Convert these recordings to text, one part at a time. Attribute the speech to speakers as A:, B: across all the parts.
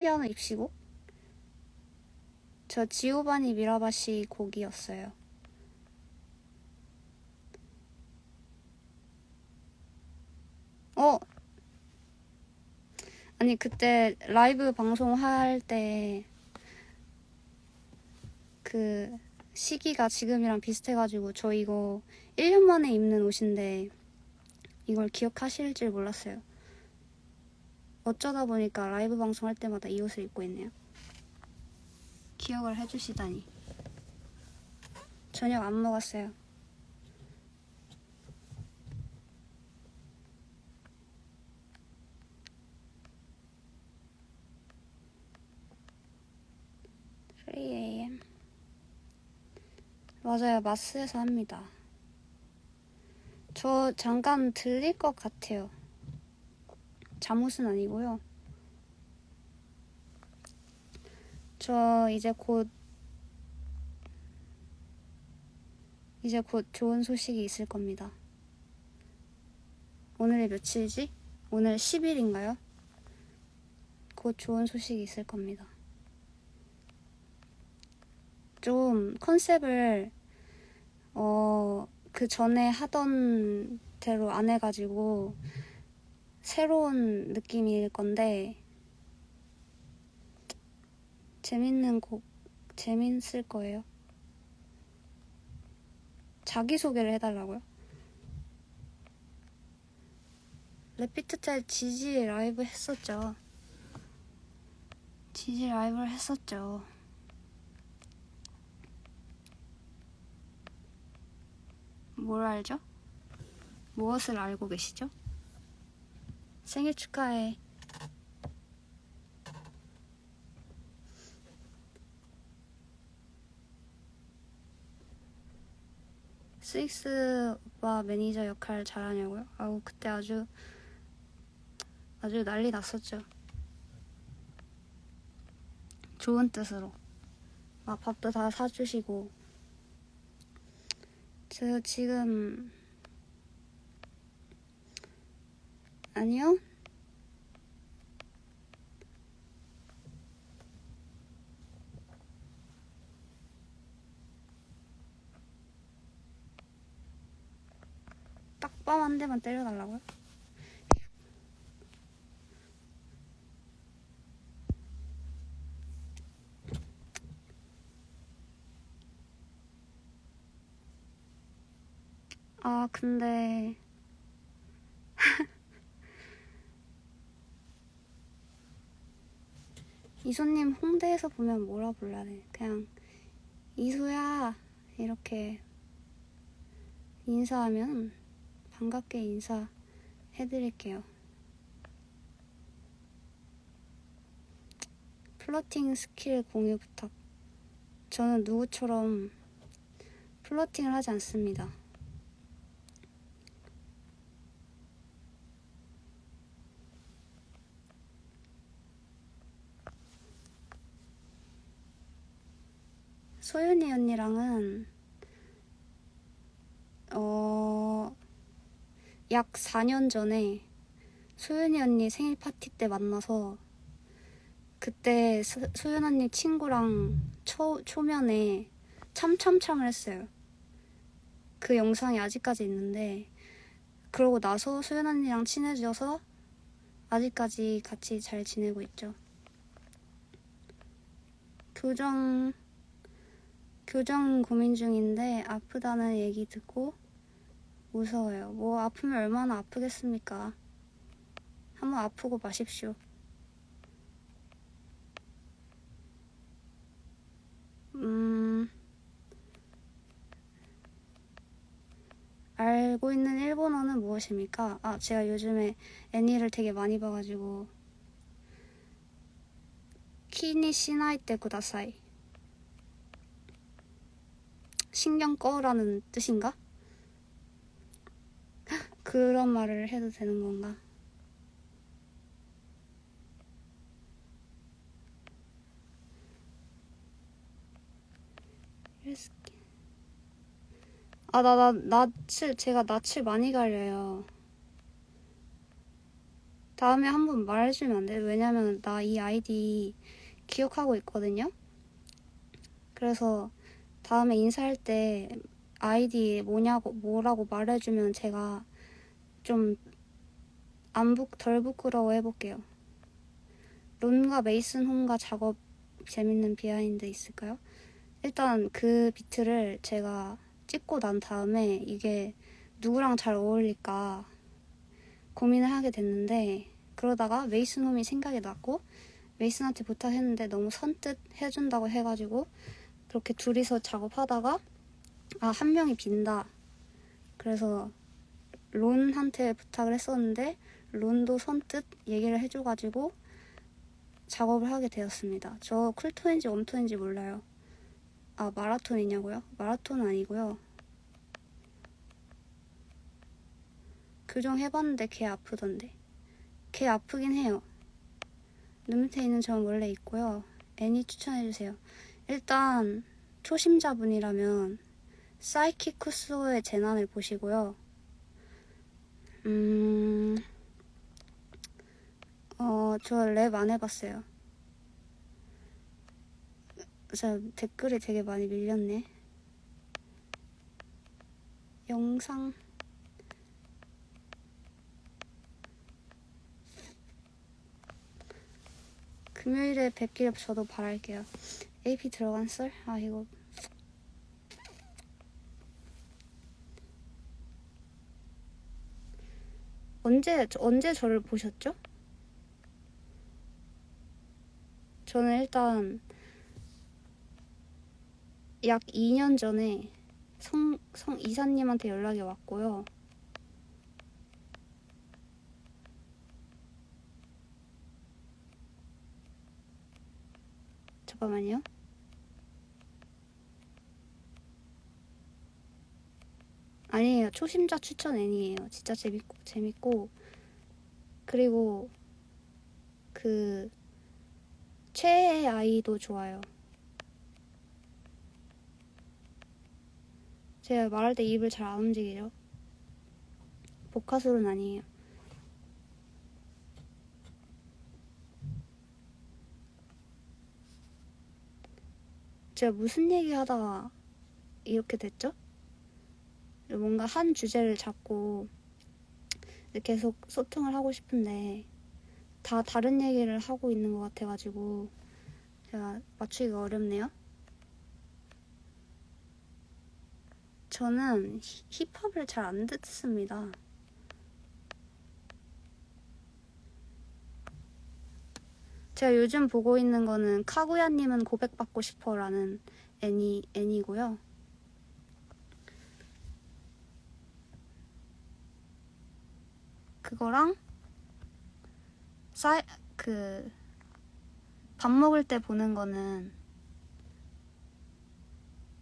A: 피아노 입시곡? 저 지오바니 미라바시 곡이었어요. 어? 아니, 그때 라이브 방송할 때 그 시기가 지금이랑 비슷해가지고 저 이거 1년 만에 입는 옷인데 이걸 기억하실 줄 몰랐어요. 어쩌다 보니까 라이브 방송할 때마다 이 옷을 입고 있네요. 기억을 해주시다니. 저녁 안 먹었어요. 맞아요. 마스에서 합니다. 저 잠깐 들릴 것 같아요. 잠옷은 아니고요. 저 이제 곧 이제 곧 좋은 소식이 있을 겁니다. 오늘이 며칠이지? 오늘 10일인가요? 곧 좋은 소식이 있을 겁니다. 좀 컨셉을 어, 그 전에 하던 대로 안 해가지고 새로운 느낌일 건데 재밌는 곡 재밌을 거예요. 자기 소개를 해달라고요? 레피트텔 지지 라이브 했었죠. 지지 라이브를 했었죠. 뭘 알죠? 무엇을 알고 계시죠? 생일 축하해. 스익스 오빠 매니저 역할 잘하냐고요? 아우 그때 아주 아주 난리 났었죠. 좋은 뜻으로 막 밥도 다 사주시고 저 지금 아니요? 딱밤 한 대만 때려달라고요? 아, 근데 이소님 홍대에서 보면 뭐라 불러야 돼? 그냥 이소야 이렇게 인사하면 반갑게 인사해드릴게요. 플러팅 스킬 공유 부탁. 저는 누구처럼 플러팅을 하지 않습니다. 소윤이 언니랑은 어, 약 4년 전에 소윤이 언니 생일 파티 때 만나서 그때 소, 소윤 언니 친구랑 초, 초면에 참참참을 했어요. 그 영상이 아직까지 있는데 그러고 나서 소윤 언니랑 친해져서 아직까지 같이 잘 지내고 있죠. 교정 교정 고민 중인데 아프다는 얘기 듣고 무서워요. 뭐 아프면 얼마나 아프겠습니까? 한번 아프고 마십시오. 음, 알고 있는 일본어는 무엇입니까? 아, 제가 요즘에 애니를 되게 많이 봐가지고 키니 시나이 때 구다사이 신경 꺼라는 뜻인가? 그런 말을 해도 되는 건가? 아, 나, 나, 낯을, 제가 낯을 많이 가려요. 다음에 한번 말해주면 안 돼? 왜냐면 나 이 아이디 기억하고 있거든요. 그래서 다음에 인사할 때 아이디 뭐냐고 뭐라고 말해주면 제가 좀안덜 부끄러워 해볼게요. 론과 메이슨 홈과 작업 재밌는 비하인드 있을까요? 일단 그 비트를 제가 찍고 난 다음에 이게 누구랑 잘 어울릴까 고민을 하게 됐는데 그러다가 메이슨 홈이 생각이 났고 메이슨한테 부탁했는데 너무 선뜻 해준다고 해가지고 그렇게 둘이서 작업하다가 아 한 명이 빈다 그래서 론한테 부탁을 했었는데 론도 선뜻 얘기를 해줘가지고 작업을 하게 되었습니다. 저 쿨톤인지 웜톤인지 몰라요. 아 마라톤이냐고요? 마라톤 아니고요. 교정 해봤는데 개 아프던데. 개 아프긴 해요. 눈 밑에 있는 점 원래 있고요. 애니 추천해주세요. 일단 초심자분이라면 사이키쿠스의 재난을 보시고요. 음, 어, 저 랩 안 해봤어요. 자, 댓글이 되게 많이 밀렸네. 영상. 금요일에 뵙기를 저도 바랄게요. AP 들어간 썰? 아, 이거. 언제, 언제 저를 보셨죠? 저는 일단 약 2년 전에 성, 성 이사님한테 연락이 왔고요. 잠깐만요. 아니에요. 초심자 추천 애니에요. 진짜 재밌고, 재밌고. 그리고, 그, 최애 아이도 좋아요. 제가 말할 때 입을 잘 안 움직이죠? 복화술은 아니에요. 제가 무슨 얘기 하다가 이렇게 됐죠? 뭔가 한 주제를 잡고 계속 소통을 하고 싶은데 다 다른 얘기를 하고 있는 것 같아가지고 제가 맞추기가 어렵네요. 저는 힙합을 잘 안 듣습니다. 제가 요즘 보고 있는 거는 카구야님은 고백받고 싶어라는 애니 애니고요. 그거랑 쌀 그 밥 먹을 때 보는 거는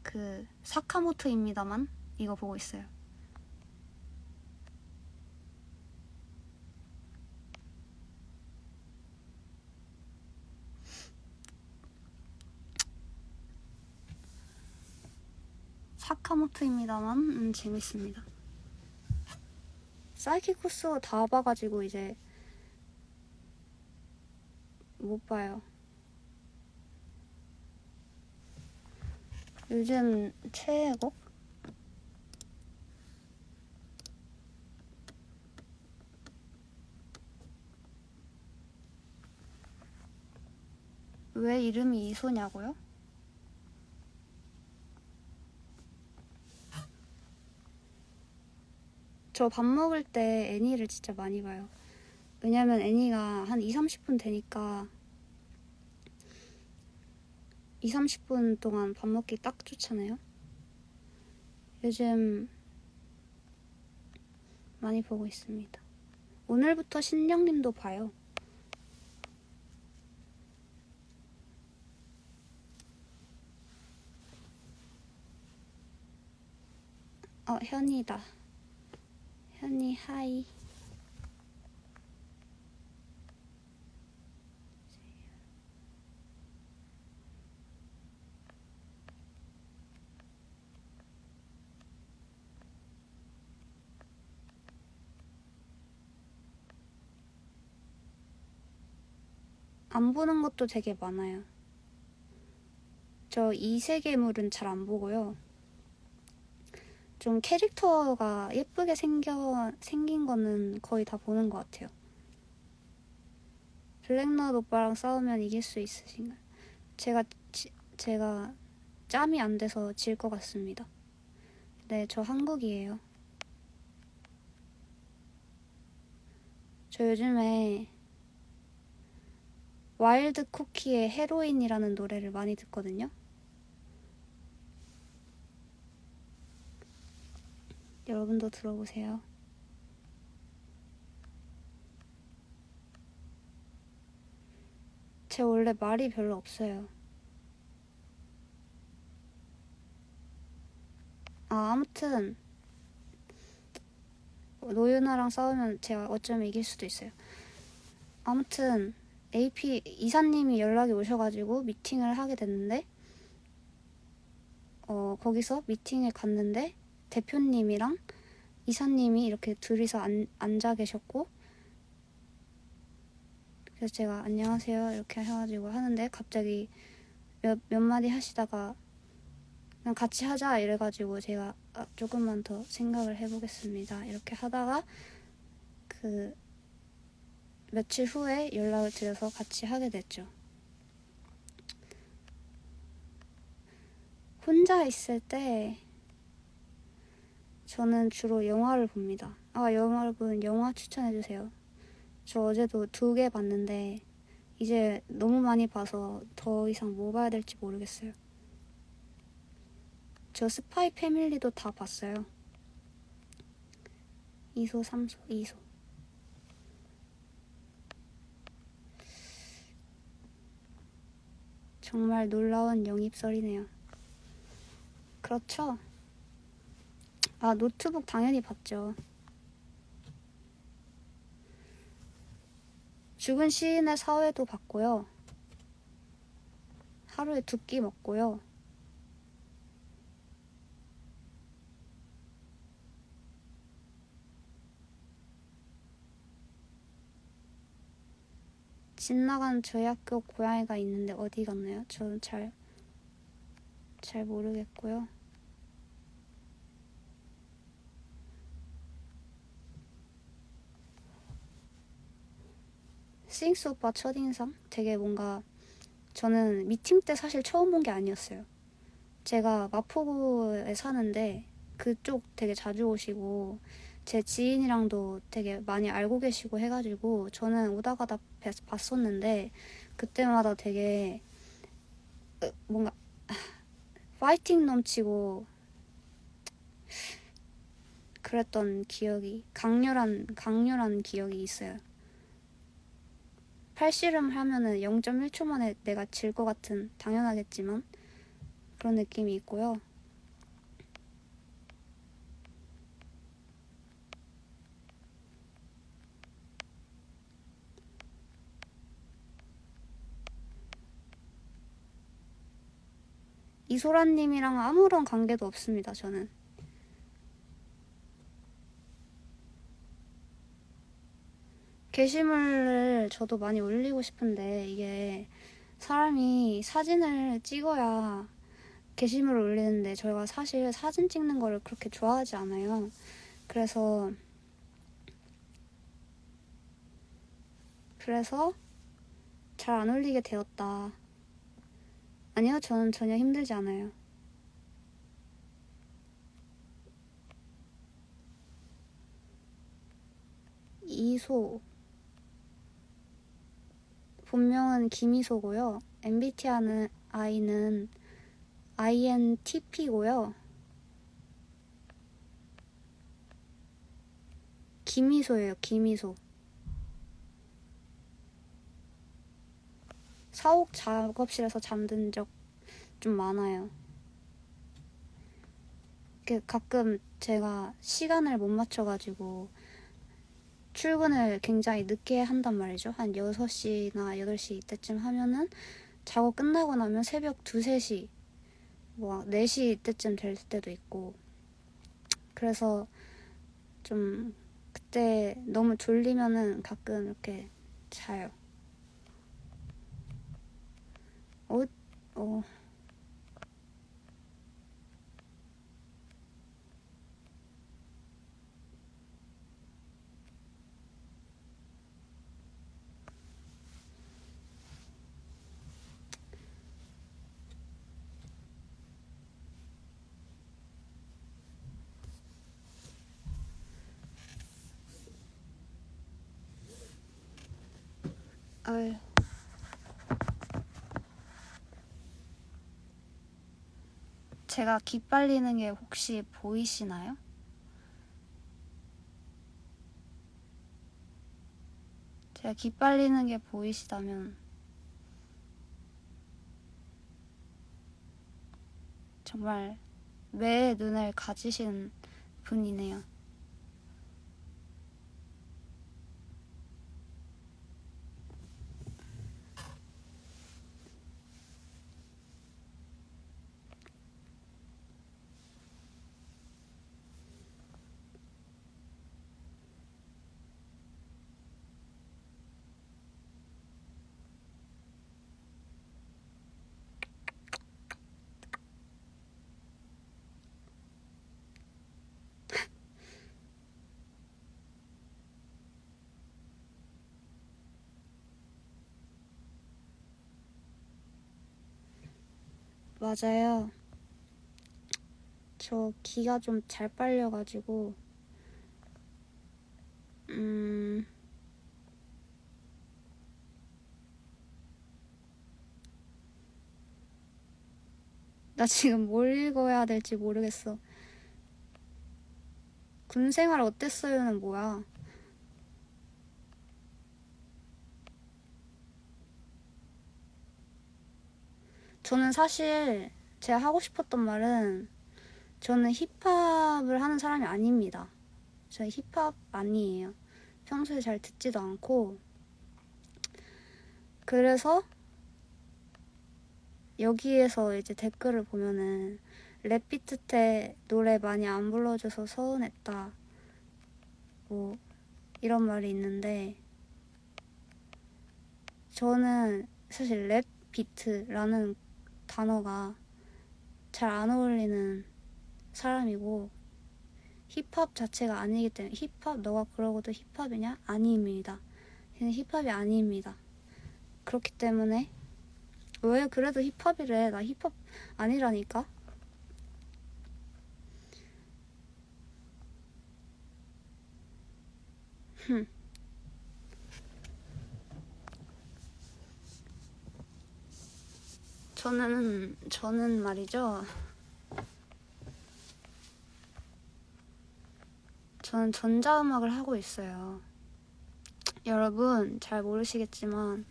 A: 그 사카모토입니다만 이거 보고 있어요. 사카모토입니다만 음, 재밌습니다. 사이키코스 다 봐가지고 이제 못 봐요. 요즘 최애곡? 왜 이름이 이소냐고요? 저 밥 먹을 때 애니를 진짜 많이 봐요. 왜냐면 애니가 한 2, 30분 되니까 2, 30분 동안 밥 먹기 딱 좋잖아요. 요즘 많이 보고 있습니다. 오늘부터 신령님도 봐요. 어, 현이다. 현이, 하이. 안 보는 것도 되게 많아요. 저 이세계물은 잘 안 보고요. 좀 캐릭터가 예쁘게 생겨, 생긴 거는 거의 다 보는 것 같아요. 블랙넛 오빠랑 싸우면 이길 수 있으신가요? 제가, 지, 제가 짬이 안 돼서 질 것 같습니다. 네, 저 한국이에요. 저 요즘에 와일드 쿠키의 헤로인이라는 노래를 많이 듣거든요. 여러분도 들어보세요. 제 원래 말이 별로 없어요. 아, 아무튼 노유나랑 싸우면 제가 어쩌면 이길 수도 있어요. 아무튼 AP 이사님이 연락이 오셔가지고 미팅을 하게 됐는데 어 거기서 미팅을 갔는데 대표님이랑 이사님이 이렇게 둘이서 앉, 앉아 계셨고 그래서 제가 안녕하세요 이렇게 해가지고 하는데 갑자기 몇, 몇 마디 하시다가 그냥 같이 하자 이래가지고 제가 아, 조금만 더 생각을 해보겠습니다 이렇게 하다가 그 며칠 후에 연락을 드려서 같이 하게 됐죠. 혼자 있을 때 저는 주로 영화를 봅니다. 아, 여러분 영화 추천해주세요. 저 어제도 두 개 봤는데 이제 너무 많이 봐서 더 이상 뭐 봐야 될지 모르겠어요. 저 스파이 패밀리도 다 봤어요. 2소, 3소, 2소. 정말 놀라운 영입설이네요. 그렇죠? 아, 노트북 당연히 봤죠. 죽은 시인의 사회도 봤고요. 하루에 두 끼 먹고요. 집 나간 저희 학교 고양이가 있는데 어디 갔나요? 저는 잘, 잘 모르겠고요. 스윙스 오빠 첫인상? 되게 뭔가 저는 미팅 때 사실 처음 본 게 아니었어요. 제가 마포구에 사는데 그쪽 되게 자주 오시고 제 지인이랑도 되게 많이 알고 계시고 해가지고 저는 오다 가다 봤었는데 그때마다 되게 뭔가 파이팅 넘치고 그랬던 기억이 강렬한 강렬한 기억이 있어요. 팔씨름 하면은 0.1초 만에 내가 질 것 같은 당연하겠지만 그런 느낌이 있고요. 이소라님이랑 아무런 관계도 없습니다, 저는. 게시물을 저도 많이 올리고 싶은데 이게 사람이 사진을 찍어야 게시물을 올리는데 저희가 사실 사진 찍는 거를 그렇게 좋아하지 않아요. 그래서 그래서 잘 안 올리게 되었다. 아니요, 저는 전혀 힘들지 않아요. 이소 본명은 김이소고요. MBTI는 I는 INTP고요. 김이소예요. 김이소. 사옥 작업실에서 잠든 적 좀 많아요. 가끔 제가 시간을 못 맞춰가지고 출근을 굉장히 늦게 한단 말이죠. 한 6시나 8시 이때쯤 하면은 작업 끝나고 나면 새벽 2, 3시, 뭐 4시 이때쯤 될 때도 있고. 그래서 좀 그때 너무 졸리면은 가끔 이렇게 자요. 어, 어. 제가 기빨리는 게 혹시 보이시나요? 제가 기빨리는 게 보이시다면 정말 매의 눈을 가지신 분이네요. 맞아요. 저 기가 좀 잘 빨려가지고, 음, 나 지금 뭘 읽어야 될지 모르겠어. 군 생활 어땠어요는 뭐야? 저는 사실 제가 하고 싶었던 말은 저는 힙합을 하는 사람이 아닙니다. 저는 힙합 아니에요. 평소에 잘 듣지도 않고 그래서 여기에서 이제 댓글을 보면은 랩비트 때 노래 많이 안 불러줘서 서운했다. 뭐 이런 말이 있는데 저는 사실 랩 비트라는 단어가 잘 안 어울리는 사람이고 힙합 자체가 아니기 때문에 힙합 너가 그러고도 힙합이냐? 아닙니다. 걔는 힙합이 아닙니다. 그렇기 때문에 왜 그래도 힙합이래? 나 힙합 아니라니까. 흠. 저는 저는 말이죠. 저는 전자음악을 하고 있어요. 여러분 잘 모르시겠지만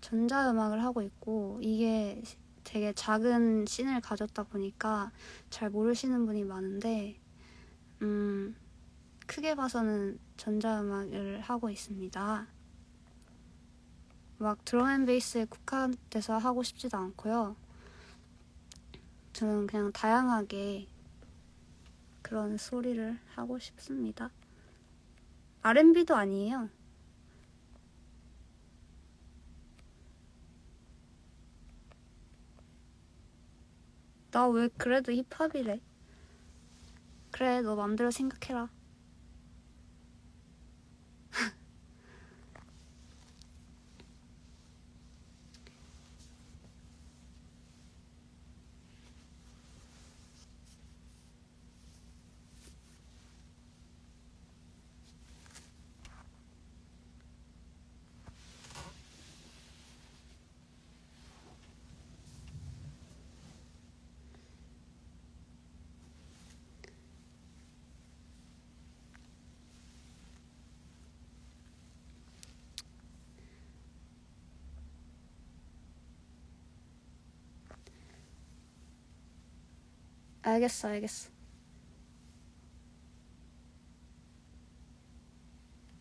A: 전자음악을 하고 있고 이게 되게 작은 씬을 가졌다 보니까 잘 모르시는 분이 많은데 음 크게 봐서는 전자음악을 하고 있습니다. 막 드럼앤베이스에 국한돼서 하고 싶지도 않고요. 저는 그냥 다양하게 그런 소리를 하고 싶습니다. R&B도 아니에요. 나 왜 그래도 힙합이래? 그래, 너 맘대로 생각해라. 알겠어, 알겠어.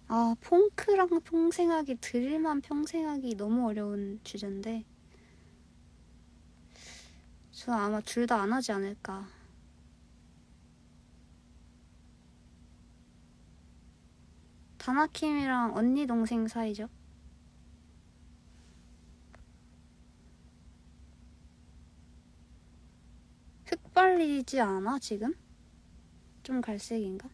A: 아, 퐁크랑 평생하기, 드릴만 평생하기 너무 어려운 주제인데. 저는 아마 둘 다 안 하지 않을까. 다나킴이랑 언니 동생 사이죠. 빨리지 않아 지금? 좀 갈색인가?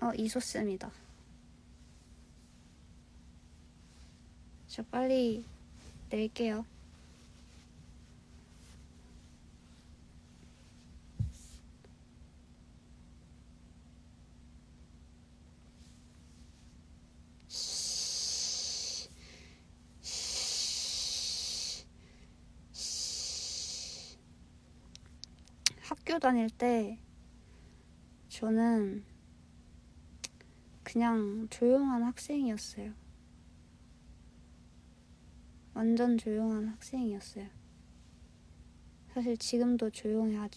A: 어 이소쌤이다. 저 빨리 낼게요. 학교 다닐 때 저는 그냥 조용한 학생이었어요. 완전 조용한 학생이었어요. 사실 지금도 조용해요.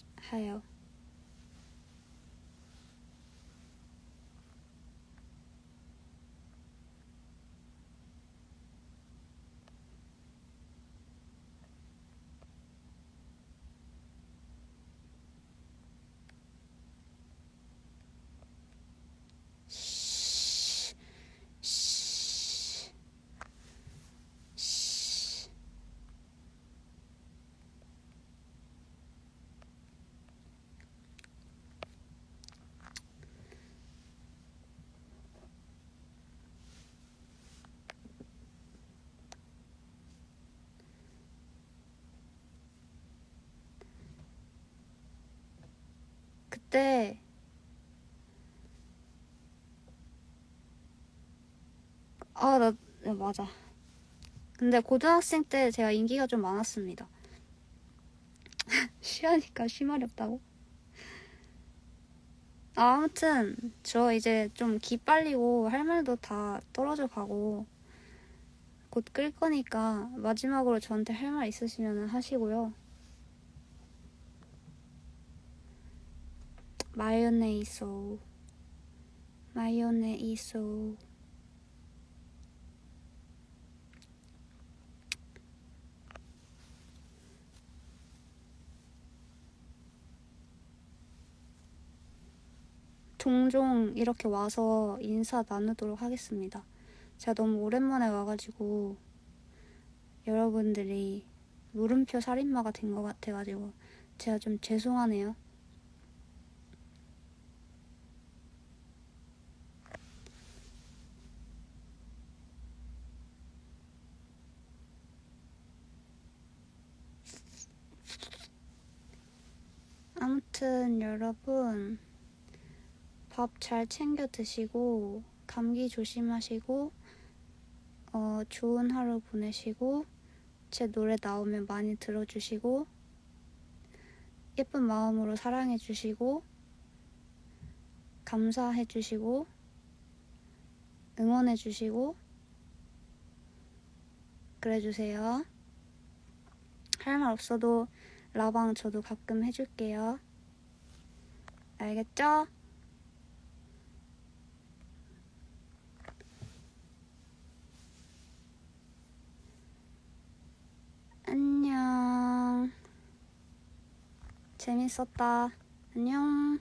A: 때 아, 나, 네, 맞아. 근데 고등학생 때 제가 인기가 좀 많았습니다. 쉬하니까 쉬말이 없다고? 아, 아무튼 저 이제 좀 기 빨리고 할 말도 다 떨어져 가고 곧 끌 거니까 마지막으로 저한테 할 말 있으시면 하시고요. 마요네이소 마요네이소 종종 이렇게 와서 인사 나누도록 하겠습니다. 제가 너무 오랜만에 와가지고 여러분들이 물음표 살인마가 된 것 같아가지고 제가 좀 죄송하네요. 아무튼 여러분 밥 잘 챙겨 드시고 감기 조심하시고 어, 좋은 하루 보내시고 제 노래 나오면 많이 들어주시고 예쁜 마음으로 사랑해 주시고 감사해 주시고 응원해 주시고 그래 주세요. 할 말 없어도 라방 저도 가끔 해줄게요. 알겠죠? 안녕. 재밌었다. 안녕.